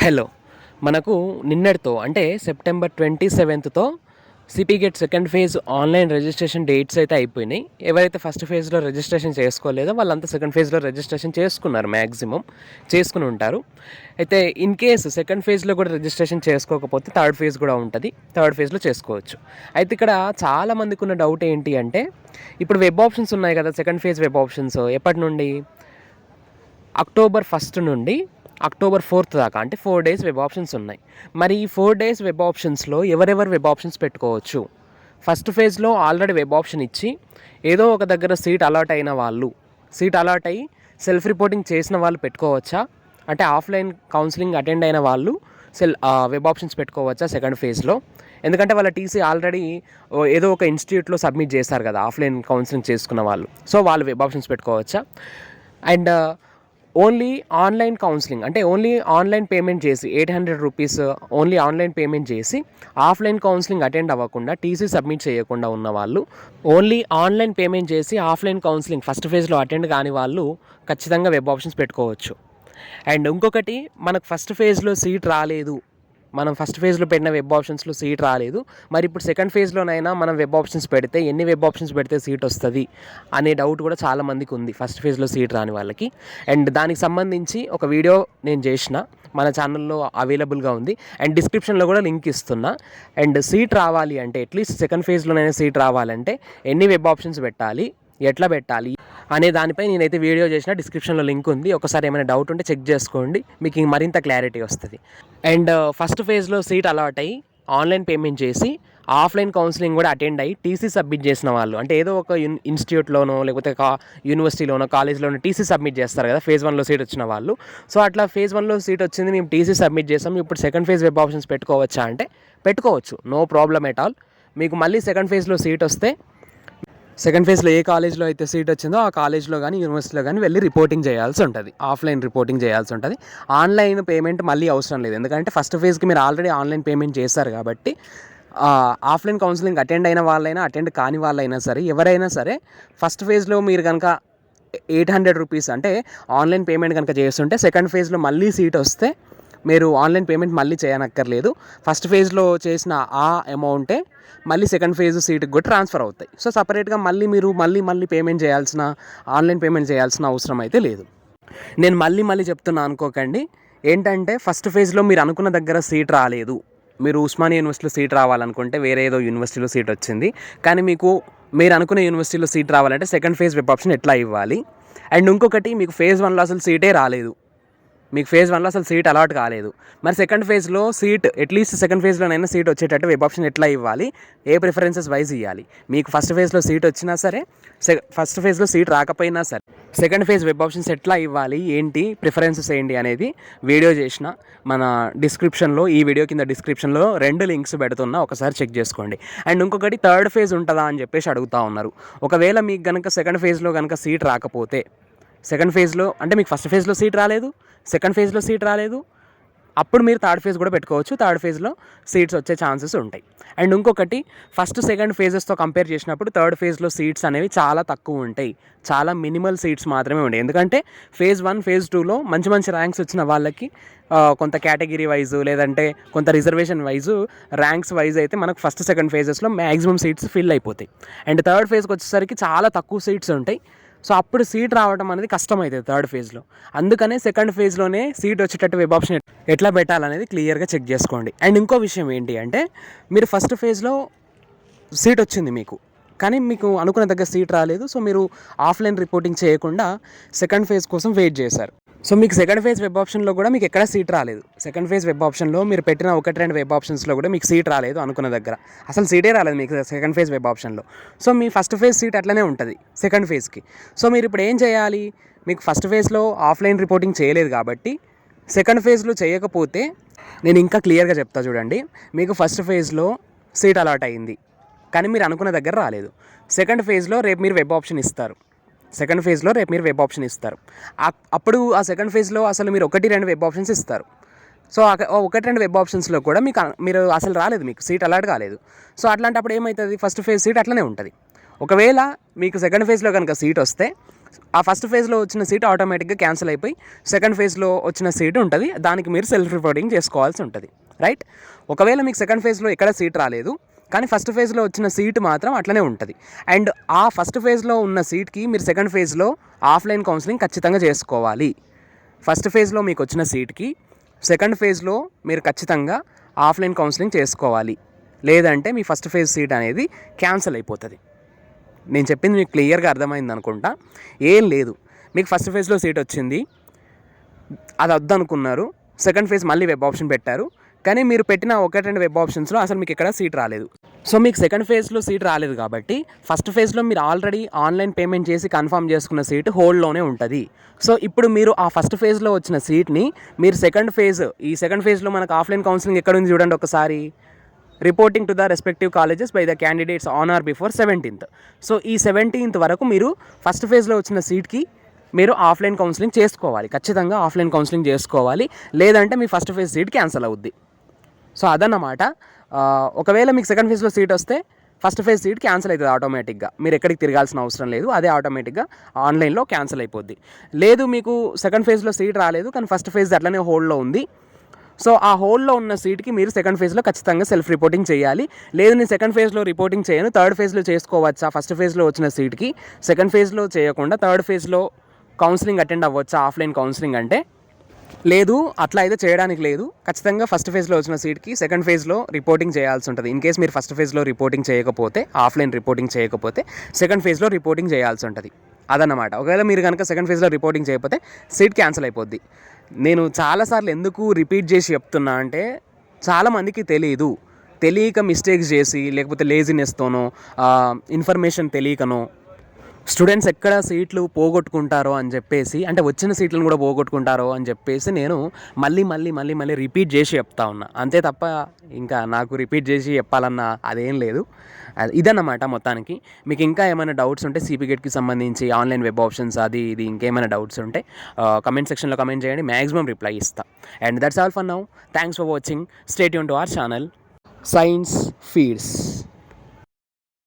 Hello. మనకు నిన్నటితో అంటే September twenty సెవెంత్తో CPGET second phase online registration dates అయితే అయిపోయినాయి. ఎవరైతే ఫస్ట్ ఫేజ్లో రిజిస్ట్రేషన్ చేసుకోలేదో వాళ్ళంతా సెకండ్ ఫేజ్లో రిజిస్ట్రేషన్ చేసుకున్నారు మ్యాక్సిమం చేసుకుని ఉంటారు. అయితే ఇన్ కేస్ సెకండ్ ఫేజ్లో కూడా రిజిస్ట్రేషన్ చేసుకోకపోతే థర్డ్ ఫేజ్ కూడా ఉంటుంది. థర్డ్ ఫేజ్లో చేసుకోవచ్చు. అయితే ఇక్కడ చాలా మందికి ఉన్న డౌట్ ఏంటి అంటే ఇప్పుడు వెబ్ ఆప్షన్స్ ఉన్నాయి కదా సెకండ్ ఫేజ్ వెబ్ ఆప్షన్స్. ఎప్పటి నుండి? అక్టోబర్ ఫస్ట్ నుండి అక్టోబర్ ఫోర్త్ దాకా అంటే ఫోర్ డేస్ వెబ్ ఆప్షన్స్ ఉన్నాయి. మరి ఈ ఫోర్ డేస్ వెబ్ ఆప్షన్స్లో ఎవరెవరు వెబ్ ఆప్షన్స్ పెట్టుకోవచ్చు? ఫస్ట్ ఫేజ్లో ఆల్రెడీ వెబ్ ఆప్షన్ ఇచ్చి ఏదో ఒక దగ్గర సీట్ అలాట్ అయిన వాళ్ళు సీట్ అలాట్ అయ్యి సెల్ఫ్ రిపోర్టింగ్ చేసిన వాళ్ళు పెట్టుకోవచ్చా? అంటే ఆఫ్లైన్ కౌన్సిలింగ్ అటెండ్ అయిన వాళ్ళు సెల్ వెబ్ ఆప్షన్స్ పెట్టుకోవచ్చా సెకండ్ ఫేజ్లో? ఎందుకంటే వాళ్ళ టీసీ ఆల్రెడీ ఏదో ఒక ఇన్స్టిట్యూట్లో సబ్మిట్ చేస్తారు కదా ఆఫ్లైన్ కౌన్సిలింగ్ చేసుకున్న వాళ్ళు. సో వాళ్ళు వెబ్ ఆప్షన్స్ పెట్టుకోవచ్చా? అండ్ ఓన్లీ ఆన్లైన్ కౌన్సిలింగ్ అంటే ఓన్లీ ఆన్లైన్ పేమెంట్ చేసి eight hundred rupees only online payment చేసి ఆఫ్లైన్ కౌన్సిలింగ్ అటెండ్ అవ్వకుండా టీసీ సబ్మిట్ చేయకుండా ఉన్న వాళ్ళు ఓన్లీ ఆన్లైన్ పేమెంట్ చేసి ఆఫ్లైన్ కౌన్సిలింగ్ ఫస్ట్ ఫేజ్లో అటెండ్ కాని వాళ్ళు ఖచ్చితంగా వెబ్ ఆప్షన్స్ పెట్టుకోవచ్చు. అండ్ ఇంకొకటి మనకు ఫస్ట్ ఫేజ్లో సీట్ రాలేదు మనం ఫస్ట్ ఫేజ్లో పెట్టిన వెబ్ ఆప్షన్స్లో సీట్ రాలేదు. మరి ఇప్పుడు సెకండ్ ఫేజ్లోనైనా మనం వెబ్ ఆప్షన్స్ పెడితే ఎన్ని వెబ్ ఆప్షన్స్ పెడితే సీట్ వస్తుంది అనే డౌట్ కూడా చాలా మందికి ఉంది ఫస్ట్ ఫేజ్లో సీట్ రాని వాళ్ళకి. అండ్ దానికి సంబంధించి ఒక వీడియో నేను చేసిన మన ఛానల్లో అవైలబుల్గా ఉంది. అండ్ డిస్క్రిప్షన్లో కూడా లింక్ ఇస్తున్నా. అండ్ సీట్ రావాలి అంటే అట్లీస్ట్ సెకండ్ ఫేజ్లోనైనా సీట్ రావాలంటే ఎన్ని వెబ్ ఆప్షన్స్ పెట్టాలి ఎట్లా పెట్టాలి అనే దానిపై నేనైతే వీడియో చేసిన డిస్క్రిప్షన్లో లింక్ ఉంది. ఒకసారి ఏమైనా డౌట్ ఉంటే చెక్ చేసుకోండి. మీకు మరింత క్లారిటీ వస్తుంది. అండ్ uh, ఫస్ట్ ఫేజ్లో సీట్ అలాట్ అయ్యి ఆన్లైన్ పేమెంట్ చేసి ఆఫ్లైన్ కౌన్సిలింగ్ కూడా అటెండ్ అయ్యి టీసీ సబ్మిట్ చేసిన వాళ్ళు. అంటే ఏదో ఒక యూన్ ఇన్స్టిట్యూట్లోనో లేకపోతే కా యూనివర్సిటీలోనో కాలేజ్లోనో టీసీ సబ్మిట్ చేస్తారు కదా ఫేజ్ వన్లో సీట్ వచ్చిన వాళ్ళు. సో అట్లా ఫేజ్ వన్లో సీట్ వచ్చింది మేము టీసీ సబ్మిట్ చేసాం. ఇప్పుడు సెకండ్ ఫేజ్ వెబ్ ఆప్షన్స్ పెట్టుకోవచ్చా అంటే పెట్టుకోవచ్చు. No problem at all. మీకు మళ్ళీ సెకండ్ ఫేజ్లో సీట్ వస్తే సెకండ్ ఫేజ్లో ఏ కాలేజ్లో అయితే సీట్ వచ్చిందో ఆ కాలేజ్లో కానీ యూనివర్సిటీలో కానీ వెళ్ళి రిపోర్టింగ్ చేయాల్సి ఉంటుంది. ఆఫ్లైన్ రిపోర్టింగ్ చేయాల్సి ఉంటుంది. ఆన్లైన్ పేమెంట్ మళ్ళీ అవసరం లేదు. ఎందుకంటే ఫస్ట్ ఫేజ్కి మీరు ఆల్రెడీ ఆన్లైన్ పేమెంట్ చేశారు కాబట్టి ఆఫ్లైన్ కౌన్సిలింగ్ అటెండ్ అయిన వాళ్ళైనా అటెండ్ కాని వాళ్ళైనా సరే ఎవరైనా సరే ఫస్ట్ ఫేజ్లో మీరు కనుక ఎయిట్ హండ్రెడ్ రూపీస్ అంటే ఆన్లైన్ పేమెంట్ కనుక చేస్తుంటే సెకండ్ ఫేజ్లో మళ్ళీ సీట్ వస్తే మీరు ఆన్లైన్ పేమెంట్ మళ్ళీ చేయనక్కర్లేదు. ఫస్ట్ ఫేజ్లో చేసిన ఆ అమౌంటే మళ్ళీ సెకండ్ ఫేజ్ సీట్కి కూడా ట్రాన్స్ఫర్ అవుతాయి. సో సపరేట్గా మళ్ళీ మీరు మళ్ళీ మళ్ళీ పేమెంట్ చేయాల్సిన ఆన్లైన్ పేమెంట్ చేయాల్సిన అవసరం అయితే లేదు. నేను మళ్ళీ మళ్ళీ చెప్తున్నా అనుకోకండి. ఏంటంటే ఫస్ట్ ఫేజ్లో మీరు అనుకున్న దగ్గర సీట్ రాలేదు. మీరు ఉస్మానియా యూనివర్సిటీలో సీట్ రావాలనుకుంటే వేరే ఏదో యూనివర్సిటీలో సీట్ వచ్చింది. కానీ మీకు మీరు అనుకున్న యూనివర్సిటీలో సీట్ రావాలంటే సెకండ్ ఫేజ్ వెబ్ ఆప్షన్ ఎట్లా ఇవ్వాలి? అండ్ ఇంకొకటి మీకు ఫేజ్ వన్లో అసలు సీటే రాలేదు. మీకు ఫేజ్ వన్లో అసలు సీట్ అలాట్ కాలేదు. మరి సెకండ్ ఫేజ్లో సీట్ అట్లీస్ట్ సెకండ్ ఫేజ్లోనైనా సీట్ వచ్చేటట్టు వెబ్ ఆప్షన్ ఎట్లా ఇవ్వాలి? ఏ ప్రిఫరెన్సెస్ వైజ్ ఇవ్వాలి మీకు ఫస్ట్ ఫేజ్లో సీట్ వచ్చినా సరే ఫస్ట్ ఫేజ్లో సీట్ రాకపోయినా సరే సెకండ్ ఫేజ్ వెబ్ ఆప్షన్స్ ఎట్లా ఇవ్వాలి? ఏంటి ప్రిఫరెన్సెస్ ఏంటి అనేది వీడియో చేసిన మన డిస్క్రిప్షన్లో ఈ వీడియో కింద డిస్క్రిప్షన్లో రెండు లింక్స్ పెడుతున్నా ఒకసారి చెక్ చేసుకోండి. అండ్ ఇంకొకటి థర్డ్ ఫేజ్ ఉంటుందా అని చెప్పేసి అడుగుతా ఉన్నారు. ఒకవేళ మీకు కనుక సెకండ్ ఫేజ్లో కనుక సీట్ రాకపోతే సెకండ్ ఫేజ్లో అంటే మీకు ఫస్ట్ ఫేజ్లో సీట్ రాలేదు సెకండ్ ఫేజ్లో సీట్ రాలేదు. అప్పుడు మీరు థర్డ్ ఫేజ్ కూడా పెట్టుకోవచ్చు. థర్డ్ ఫేజ్లో సీట్స్ వచ్చే ఛాన్సెస్ ఉంటాయి. అండ్ ఇంకొకటి ఫస్ట్ సెకండ్ ఫేజెస్తో కంపేర్ చేసినప్పుడు థర్డ్ ఫేజ్లో సీట్స్ అనేవి చాలా తక్కువ ఉంటాయి. చాలా మినిమల్ సీట్స్ మాత్రమే ఉంటాయి ఎందుకంటే ఫేజ్ వన్ ఫేజ్ టూలో మంచి మంచి ర్యాంక్స్ వచ్చిన వాళ్ళకి కొంత కేటగిరీ వైజ్ లేదంటే కొంత రిజర్వేషన్ వైజ్ ర్యాంక్స్ వైజ్ అయితే మనకు ఫస్ట్ సెకండ్ ఫేజెస్లో మ్యాక్సిమం సీట్స్ ఫిల్ అయిపోతాయి. అండ్ థర్డ్ ఫేజ్కి వచ్చేసరికి చాలా తక్కువ సీట్స్ ఉంటాయి. సో అప్పుడు సీట్ రావడం అనేది కష్టమవుతుంది థర్డ్ ఫేజ్లో. అందుకనే సెకండ్ ఫేజ్లోనే సీట్ వచ్చేటట్టు వెబ్ ఆప్షన్ ఎట్లా పెట్టాలనేది క్లియర్గా చెక్ చేసుకోండి. అండ్ ఇంకో విషయం ఏంటి అంటే మీరు ఫస్ట్ ఫేజ్లో సీట్ వచ్చింది మీకు. కానీ మీకు అనుకున్న దగ్గర సీట్ రాలేదు సో మీరు ఆఫ్లైన్ రిపోర్టింగ్ చేయకుండా సెకండ్ ఫేజ్ కోసం వెయిట్ చేశారు. సో మీకు సెకండ్ ఫేజ్ వెబ్ ఆప్షన్లో కూడా మీకు ఎక్కడ సీట్ రాలేదు. సెకండ్ ఫేజ్ వెబ్ ఆప్షన్లో మీరు పెట్టిన ఒకటి రెండు వెబ్ ఆప్షన్స్లో కూడా మీకు సీట్ రాలేదు అనుకున్న దగ్గర. అసలు సీటే రాలేదు మీకు సెకండ్ ఫేజ్ వెబ్ ఆప్షన్లో సో మీ ఫస్ట్ ఫేజ్ సీట్ అట్లనే ఉంటుంది సెకండ్ ఫేజ్కి సో మీరు ఇప్పుడు ఏం చేయాలి? మీకు ఫస్ట్ ఫేజ్లో ఆఫ్లైన్ రిపోర్టింగ్ చేయలేదు కాబట్టి సెకండ్ ఫేజ్లో చేయకపోతే నేను ఇంకా క్లియర్గా చెప్తా చూడండి. మీకు ఫస్ట్ ఫేజ్లో సీట్ అలాట్ అయింది. కానీ మీరు అనుకున్న దగ్గర రాలేదు. సెకండ్ ఫేజ్లో రేపు మీరు వెబ్ ఆప్షన్ ఇస్తారు. సెకండ్ ఫేజ్లో రేపు మీరు వెబ్ ఆప్షన్ ఇస్తారు. అప్పుడు ఆ సెకండ్ ఫేజ్లో అసలు మీరు ఒకటి రెండు వెబ్ ఆప్షన్స్ ఇస్తారు. సో ఒకటి రెండు వెబ్ ఆప్షన్స్లో కూడా మీకు మీరు అసలు రాలేదు మీకు సీట్ అలాట్ కాలేదు. సో అట్లాంటప్పుడు ఏమవుతుంది ఫస్ట్ ఫేజ్ సీట్ అట్లనే ఉంటుంది. ఒకవేళ మీకు సెకండ్ ఫేజ్లో కనుక సీట్ వస్తే ఆ ఫస్ట్ ఫేజ్లో వచ్చిన సీట్ ఆటోమేటిక్గా క్యాన్సిల్ అయిపోయి సెకండ్ ఫేజ్లో వచ్చిన సీట్ ఉంటుంది. దానికి మీరు సెల్ఫ్ రిపోర్టింగ్ చేసుకోవాల్సి ఉంటుంది. రైట్ ఒకవేళ మీకు సెకండ్ ఫేజ్లో ఎక్కడ సీట్ రాలేదు కానీ ఫస్ట్ ఫేజ్లో వచ్చిన సీట్ మాత్రం అట్లనే ఉంటుంది. అండ్ ఆ ఫస్ట్ ఫేజ్లో ఉన్న సీట్కి మీరు సెకండ్ ఫేజ్లో ఆఫ్లైన్ కౌన్సిలింగ్ ఖచ్చితంగా చేసుకోవాలి. ఫస్ట్ ఫేజ్లో మీకు వచ్చిన సీట్కి సెకండ్ ఫేజ్లో మీరు ఖచ్చితంగా ఆఫ్లైన్ కౌన్సిలింగ్ చేసుకోవాలి. లేదంటే మీ ఫస్ట్ ఫేజ్ సీట్ అనేది క్యాన్సిల్ అయిపోతుంది. నేను చెప్పింది మీకు క్లియర్గా అర్థమైంది అనుకుంటా? ఏం లేదు. మీకు ఫస్ట్ ఫేజ్లో సీట్ వచ్చింది. అది వద్దనుకున్నారు. సెకండ్ ఫేజ్ మళ్ళీ వెబ్ ఆప్షన్ పెట్టారు. కానీ మీరు పెట్టిన ఒకటి రెండు వెబ్ ఆప్షన్స్లో అసలు మీకు ఇక్కడ సీట్ రాలేదు. సో మీకు సెకండ్ ఫేజ్లో సీట్ రాలేదు కాబట్టి ఫస్ట్ ఫేజ్లో మీరు ఆల్రెడీ ఆన్లైన్ పేమెంట్ చేసి కన్ఫర్మ్ చేసుకున్న సీట్ హోల్డ్లోనే ఉంటుంది. సో ఇప్పుడు మీరు ఆ ఫస్ట్ ఫేజ్లో వచ్చిన సీట్ని మీరు సెకండ్ ఫేజ్ ఈ సెకండ్ ఫేజ్లో మనకు ఆఫ్లైన్ కౌన్సిలింగ్ ఎక్కడ ఉంది చూడండి ఒకసారి. Reporting to the respective colleges by the candidates on or before seventeenth. So ఈ సెవెంటీన్త్ వరకు మీరు ఫస్ట్ ఫేజ్లో వచ్చిన సీట్కి మీరు ఆఫ్లైన్ కౌన్సిలింగ్ చేసుకోవాలి. ఖచ్చితంగా ఆఫ్లైన్ కౌన్సిలింగ్ చేసుకోవాలి. లేదంటే మీ ఫస్ట్ ఫేజ్ సీట్ క్యాన్సిల్ అవుద్ది. సో అదన్నమాట. ఒకవేళ మీకు సెకండ్ ఫేజ్లో సీట్ వస్తే ఫస్ట్ ఫేజ్ సీట్ క్యాన్సిల్ అవుతుంది ఆటోమేటిక్గా మీరు ఎక్కడికి తిరగాల్సిన అవసరం లేదు. అదే ఆటోమేటిక్గా ఆన్లైన్లో క్యాన్సిల్ అయిపోద్ది. లేదు మీకు సెకండ్ ఫేజ్లో సీట్ రాలేదు కానీ ఫస్ట్ ఫేజ్ అట్లనే హోల్డ్లో ఉంది. సో ఆ హోల్లో ఉన్న సీట్కి మీరు సెకండ్ ఫేజ్లో ఖచ్చితంగా సెల్ఫ్ రిపోర్టింగ్ చేయాలి. లేదు నేను సెకండ్ ఫేజ్లో రిపోర్టింగ్ చేయను. థర్డ్ ఫేజ్లో చేసుకోవచ్చా? ఫస్ట్ ఫేజ్లో వచ్చిన సీట్కి సెకండ్ ఫేజ్లో చేయకుండా థర్డ్ ఫేజ్లో కౌన్సిలింగ్ అటెండ్ అవ్వచ్చా? ఆఫ్లైన్ కౌన్సిలింగ్ అంటే లేదు అట్లా అయితే చేయడానికి లేదు. ఖచ్చితంగా ఫస్ట్ ఫేజ్లో వచ్చిన సీట్కి సెకండ్ ఫేజ్లో రిపోర్టింగ్ చేయాల్సి ఉంటుంది. ఇన్ కేస్ మీరు ఫస్ట్ ఫేజ్లో రిపోర్టింగ్ చేయకపోతే ఆఫ్లైన్ రిపోర్టింగ్ చేయకపోతే సెకండ్ ఫేజ్లో రిపోర్టింగ్ చేయాల్సి ఉంటుంది. అదన్నమాట. ఒకవేళ మీరు కనుక సెకండ్ ఫేజ్లో రిపోర్టింగ్ చేయకపోతే సీట్ క్యాన్సిల్ అయిపోద్ది. నేను చాలాసార్లు ఎందుకు రిపీట్ చేసి చెప్తున్నా అంటే చాలామందికి తెలియదు తెలియక మిస్టేక్స్ చేసి లేకపోతే లేజినెస్తోనో ఇన్ఫర్మేషన్ తెలియకనో స్టూడెంట్స్ ఎక్కడ సీట్లు పోగొట్టుకుంటారో అని చెప్పేసి అంటే వచ్చిన సీట్లను కూడా పోగొట్టుకుంటారో అని చెప్పేసి నేను మళ్ళీ మళ్ళీ మళ్ళీ మళ్ళీ రిపీట్ చేసి చెప్తా ఉన్నా. అంతే తప్ప ఇంకా నాకు రిపీట్ చేసి చెప్పాలన్న అదేం లేదు. ఇదన్నమాట మొత్తానికి. మీకు ఇంకా ఏమైనా డౌట్స్ ఉంటే సిపిగేట్కి సంబంధించి ఆన్లైన్ వెబ్ ఆప్షన్స్ అది ఇది ఇంకేమైనా డౌట్స్ ఉంటే కమెంట్ సెక్షన్లో కమెంట్ చేయండి. మ్యాక్సిమం రిప్లై ఇస్తా. And that's all for now. Thanks for watching. Stay Yoon to our channel. Science feeds.